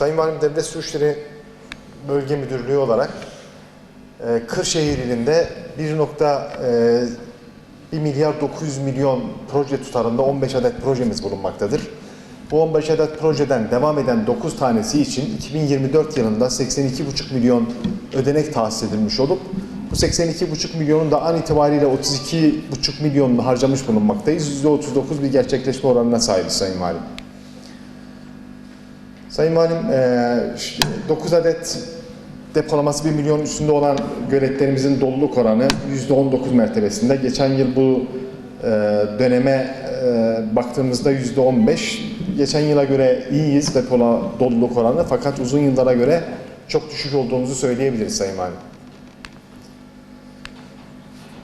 Sayın Valim Devlet Su İşleri Bölge Müdürlüğü olarak e, Kırşehir ilinde 1.1 milyar 900 milyon proje tutarında 15 adet projemiz bulunmaktadır. Bu 15 adet projeden devam eden 9 tanesi için 2024 yılında 82,5 milyon ödenek tahsis edilmiş olup bu 82,5 milyonun da an itibariyle 32,5 milyonunu harcamış bulunmaktayız. %39 bir gerçekleşme oranına sahibiz Sayın Valim. Sayın Valim, 9 adet depolaması 1 milyon üstünde olan göletlerimizin doluluk oranı %19 mertebesinde. Geçen yıl bu e, döneme e, baktığımızda %15. Geçen yıla göre iyiyiz depola doluluk oranı fakat uzun yıllara göre çok düşük olduğumuzu söyleyebiliriz Sayın Valim.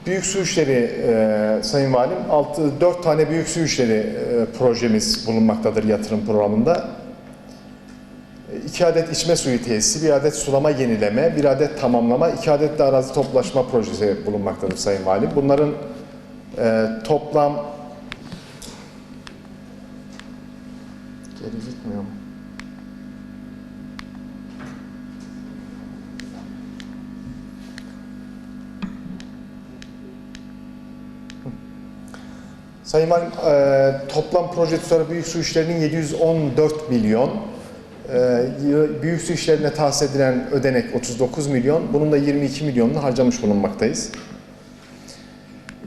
Büyük su işleri e, Sayın Valim, 6, 4 tane büyük su işleri e, projemiz bulunmaktadır yatırım programında. 2 adet içme suyu tesisi, bir adet sulama yenileme, bir adet tamamlama, 2 adet de arazi toplaşma projesi bulunmaktadır Sayın Valim. Bunların e, toplam geri gitmiyor mu? Sayın Valim, e, toplam proje tutarı büyük su işlerinin 714 milyon. E, büyük su işlerine tahsis edilen ödenek 39 milyon. Bunun da 22 milyonunu harcamış bulunmaktayız.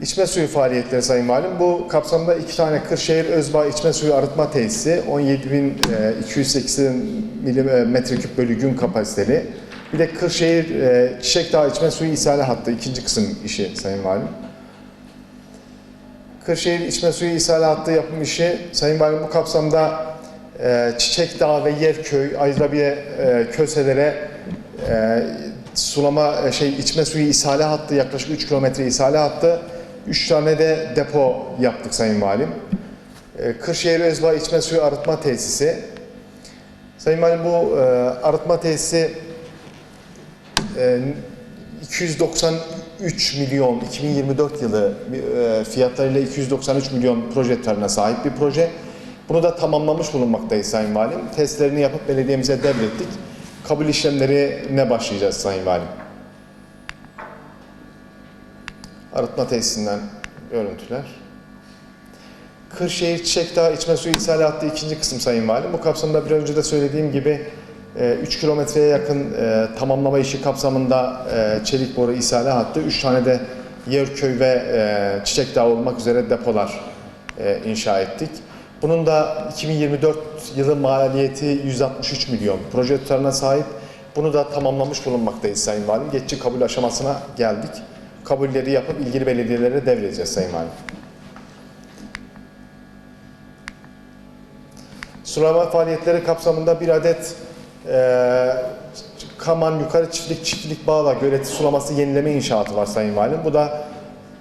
İçme suyu faaliyetleri Sayın Valim. Bu kapsamda iki tane Kırşehir Özbağ içme suyu arıtma tesisi 17.280 e, metreküp bölü gün kapasiteli. Bir de Kırşehir e, Çiçekdağ içme suyu ishale hattı ikinci kısım işi Sayın Valim. Kırşehir içme suyu ishal hattı yapım işi Sayın Valim bu kapsamda e, Çiçekdağ ve Yerköy, Ayrabiye e, köselere e, sulama e, şey içme suyu ishale hattı yaklaşık 3 kilometre ishale hattı. 3 tane de depo yaptık Sayın Valim. E, Kırşehir Özbağ içme suyu arıtma tesisi. Sayın Valim bu arıtma tesisi e, 293 milyon 2024 yılı e, fiyatlarıyla 293 milyon proje tutarına sahip bir proje. Bunu da tamamlamış bulunmaktayız Sayın Valim. Testlerini yapıp belediyemize devrettik. Kabul işlemlerine başlayacağız Sayın Valim. Arıtma tesisinden görüntüler. Kırşehir Çiçekdağ içme suyu ishal hattı ikinci kısım Sayın Valim. Bu kapsamda bir önce de söylediğim gibi 3 kilometreye yakın e, tamamlama işi kapsamında e, çelik boru ishale hattı, 3 tane de Yerköy ve e, Çiçekdağ olmak üzere depolar e, inşa ettik. Bunun da 2024 yılı maliyeti 163 milyon proje tutarına sahip. Bunu da tamamlamış bulunmaktayız Sayın Valim. Geçici kabul aşamasına geldik. Kabulleri yapıp ilgili belediyelere devredeceğiz Sayın Valim. Sulama faaliyetleri kapsamında bir adet e, Kaman Yukarı Çiftlik Çiftlik Bağla Göleti Sulaması Yenileme İnşaatı var Sayın Valim. Bu da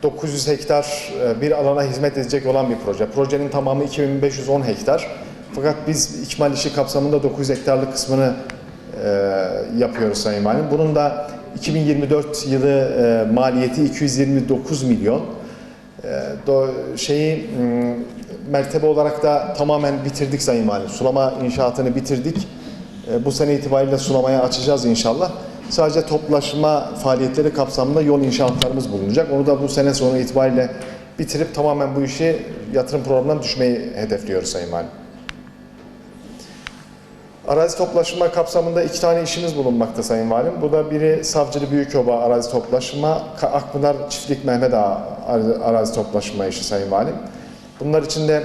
900 hektar e, bir alana hizmet edecek olan bir proje. Projenin tamamı 2510 hektar. Fakat biz ikmal işi kapsamında 900 hektarlık kısmını e, yapıyoruz Sayın Valim. Bunun da 2024 yılı e, maliyeti 229 milyon. Do, şeyi m, mertebe olarak da tamamen bitirdik Sayın Valim. Sulama inşaatını bitirdik. Bu sene itibariyle sulamaya açacağız inşallah. Sadece toplaşma faaliyetleri kapsamında yol inşaatlarımız bulunacak. Onu da bu sene sonu itibariyle bitirip tamamen bu işi yatırım programından düşmeyi hedefliyoruz Sayın Valim. Arazi toplaşma kapsamında iki tane işimiz bulunmakta Sayın Valim. Bu da biri Savcılı Büyükoba arazi toplaşma, Akpınar Çiftlik Mehmet Ağa arazi toplaşma işi Sayın Valim. Bunlar içinde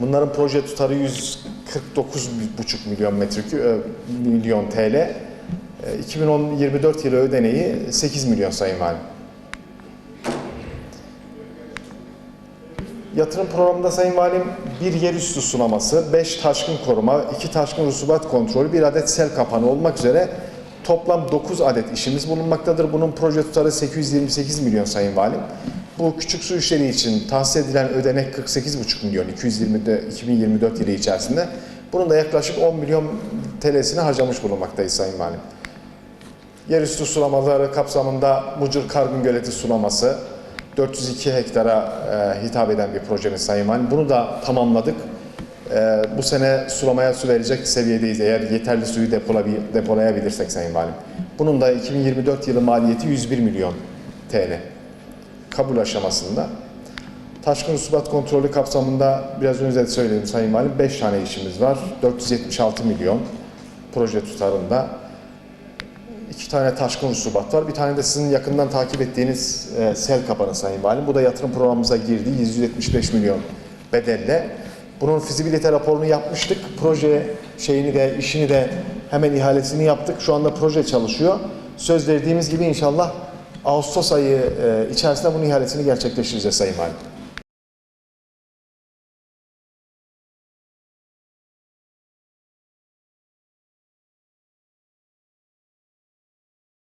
bunların proje tutarı 149,5 milyon metreküp milyon TL. 2024 yılı ödeneği 8 milyon Sayın Valim. Yatırım programında Sayın Valim bir yerüstü sulaması, 5 taşkın koruma, 2 taşkın rusubat kontrolü, bir adet sel kapanı olmak üzere toplam 9 adet işimiz bulunmaktadır. Bunun proje tutarı 828 milyon Sayın Valim. Bu küçük su işleri için tahsis edilen ödenek 48,5 milyon 220'de 2024 yılı içerisinde. Bunun da yaklaşık 10 milyon TL'sini harcamış bulunmaktayız Sayın Valim. Yerüstü sulamaları kapsamında Mucur Kargın Göleti sulaması 402 hektara e, hitap eden bir projemiz Sayın Valim. Bunu da tamamladık. E, bu sene sulamaya su verecek seviyedeyiz eğer yeterli suyu depolayabilirsek Sayın Valim. Bunun da 2024 yılı maliyeti 101 milyon TL. Kabul aşamasında. Taşkın rusubat kontrolü kapsamında biraz önce de söyledim Sayın Valim 5 tane işimiz var. 476 milyon proje tutarında. İki tane taşkın rusubat var. Bir tane de sizin yakından takip ettiğiniz e, sel kapanı Sayın Valim. Bu da yatırım programımıza girdi. 175 milyon bedelle. Bunun fizibilite raporunu yapmıştık. Proje şeyini de işini de hemen ihalesini yaptık. Şu anda proje çalışıyor. Söz verdiğimiz gibi inşallah Ağustos ayı e, içerisinde bunun ihalesini gerçekleştireceğiz Sayın Valim.